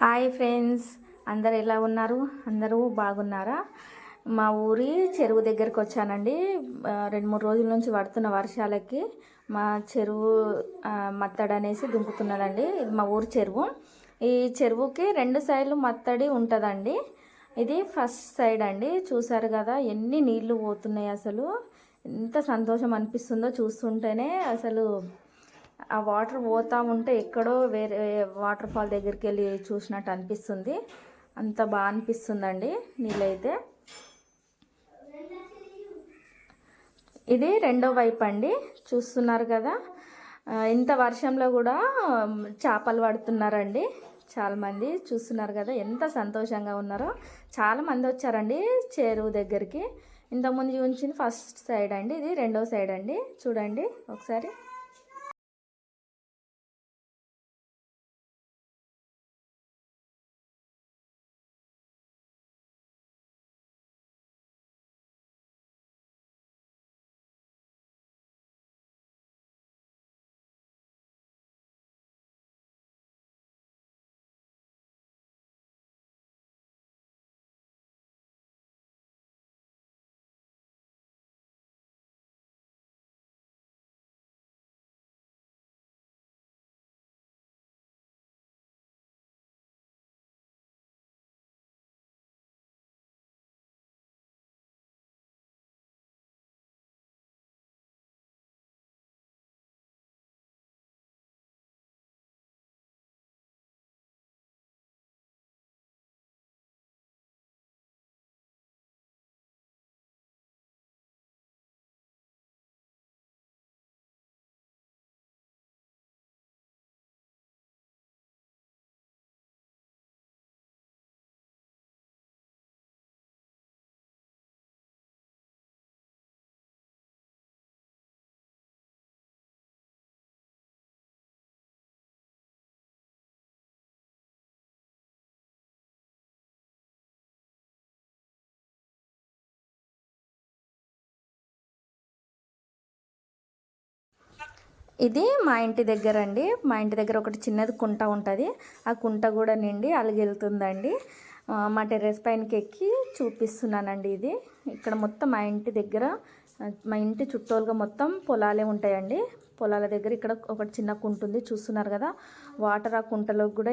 Hi friends. అందరు ఎలా ఉన్నారు? అందరూ బాగున్నారా? మా ఊరి చెరువు దగ్గరికి వచ్చానండి. రెండు మూడు రోజుల నుంచి పడుతున్న వర్షాలకి మా చెరువు మత్తడి అనేసి దుంకుతున్నదండి. ఇది మా ఊరి చెరువు. ఈ చెరువుకి రెండు సైడ్లు మత్తడి ఉంటుందండి. ఇది ఫస్ట్ సైడ్ అండి. చూసారు కదా ఎన్ని నీళ్ళు పోతున్నాయి అసలు. ఎంత సంతోషం అనిపిస్తుందో చూస్తుంటేనే అసలు ఆ వాటర్ పోతా ఉంటే ఎక్కడో వేరే వాటర్ ఫాల్ దగ్గరికి వెళ్ళి చూసినట్టు అనిపిస్తుంది. అంత బాగా అనిపిస్తుందండి నీళ్ళైతే. ఇది రెండో వైపు అండి. చూస్తున్నారు కదా. ఇంత వర్షంలో కూడా చేపలు పడుతున్నారండి. చాలామంది చూస్తున్నారు కదా ఎంత సంతోషంగా ఉన్నారో. చాలామంది వచ్చారండి చెరువు దగ్గరికి. ఇంతకుముందు చూపించింది ఫస్ట్ సైడ్ అండి. ఇది రెండో సైడ్ అండి. చూడండి ఒకసారి. ఇది మా ఇంటి దగ్గర అండి మా ఇంటి దగ్గర ఒకటి చిన్నది కుంట ఉంటుంది. ఆ కుంట కూడా నిండి అలిగెళ్తుందండి. మా టెర్రస్ పైనకి ఎక్కి చూపిస్తున్నానండి ఇది. ఇక్కడ మొత్తం మా ఇంటి దగ్గర మా ఇంటి చుట్టూలుగా మొత్తం పొలాలే ఉంటాయండి. పొలాల దగ్గర ఇక్కడ ఒకటి చిన్న కుంట ఉంది చూస్తున్నారు కదా? వాటర్ ఆ కుంటలోకి కూడా